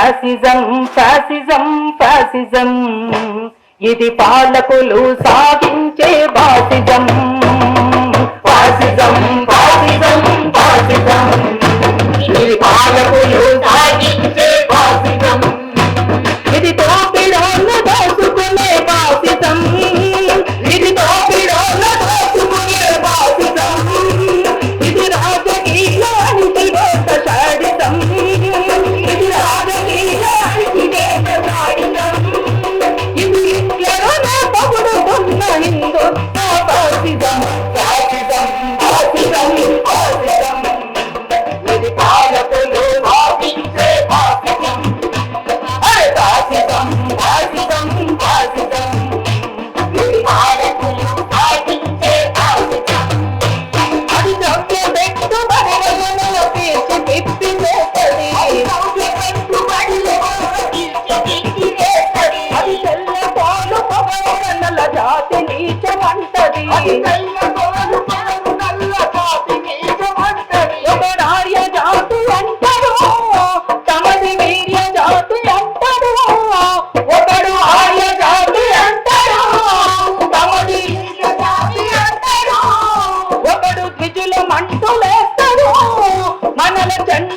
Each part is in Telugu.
ఫ్యాసిజం ఫ్యాసిజం ఫ్యాసిజం ఇది పాలకులు సాగించే బాసిజం. துளை தரும் மணல தன்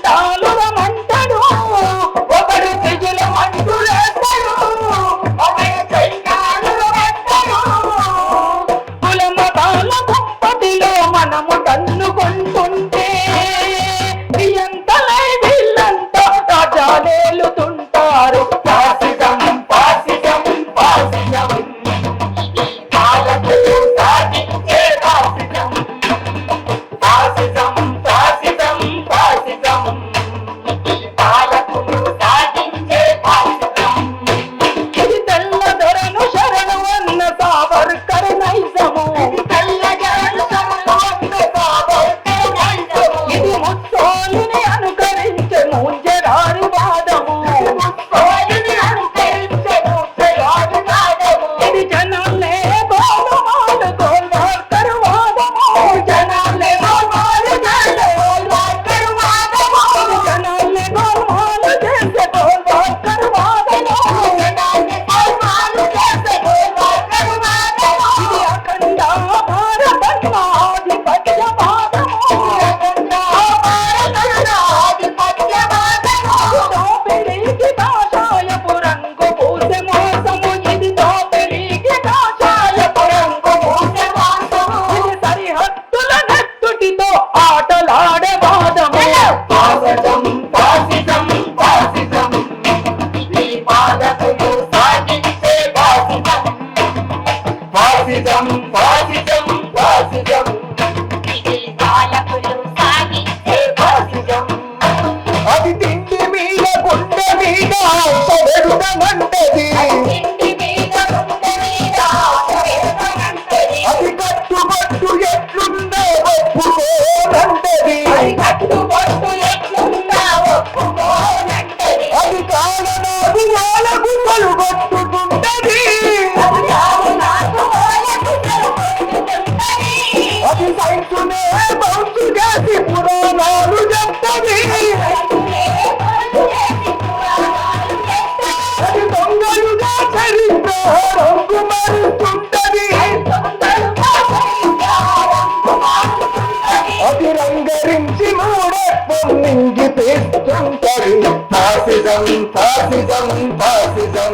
పాసితం పాసితం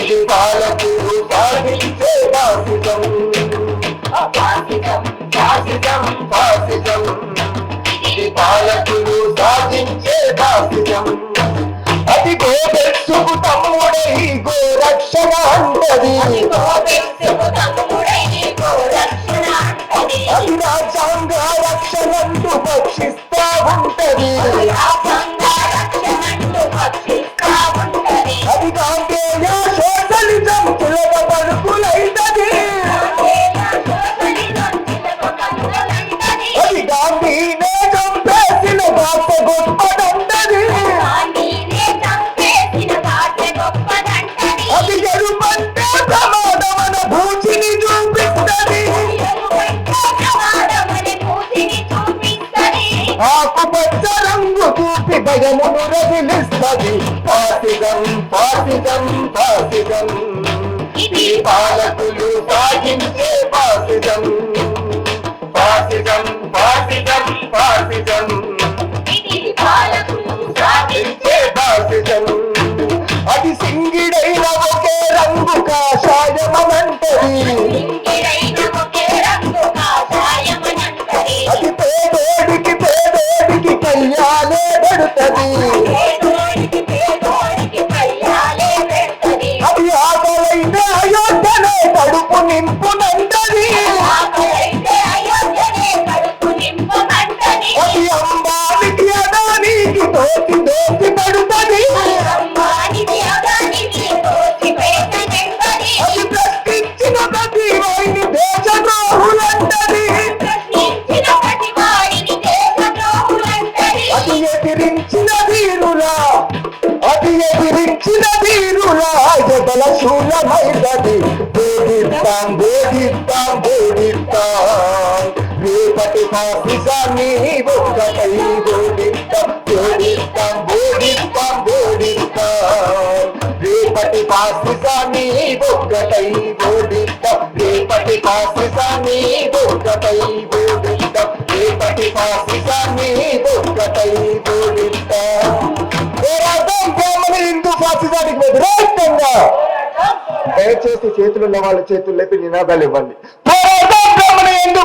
ఇది బాలకు పాటిస్తే పాసితం పాసితం పాసితం పాసితం ఇది బాలకులు సాధించే పాసితం అది గోపెట్టుకు తమ్ముడై గోరక్షణ అంటది. అది రాజ్యాంగ రక్షణంటూ పక్షిస్తా ఉంటది. భయమును రగిలిస్తుంది పాసిగం పాసిగం పాసిగం ఈ పాలకులు సాగించే పాసిగం పాసిగం పాసిగం పాసిగం అది సింగిడైన ఒకే రంగు కాషాయమనంటది. నింపునంటది అంబానికి అదానికి తోచి దోచి పడుతుంది. అది ప్రశ్నించిన ప్రతి వారిని దేశద్రోహులంటది. అది ఎదిరించిన వీరులా అది ఎదిరించిన వీరులా ఎదల శూలమైనది బోధిస్తాం బోధిస్తాం బోధిస్తాం బోధిస్తాం రేపటి పాపిసాన్ని ఒక్కటై బోధిస్తాం రేపటి పాపిసాన్ని ఒక్కటై బోధిస్తాం రేపటి పాపిసాన్ని ఒక్కటై బోధిస్తాం పోరాటం ప్రేమని హిందూ ఫాసిజానికి వ్యతిరేకంగా దయచేసి చేతులున్న వాళ్ళ చేతులు లేపి నినాదాలు ఇవ్వండి. ప్రేమని హిందూ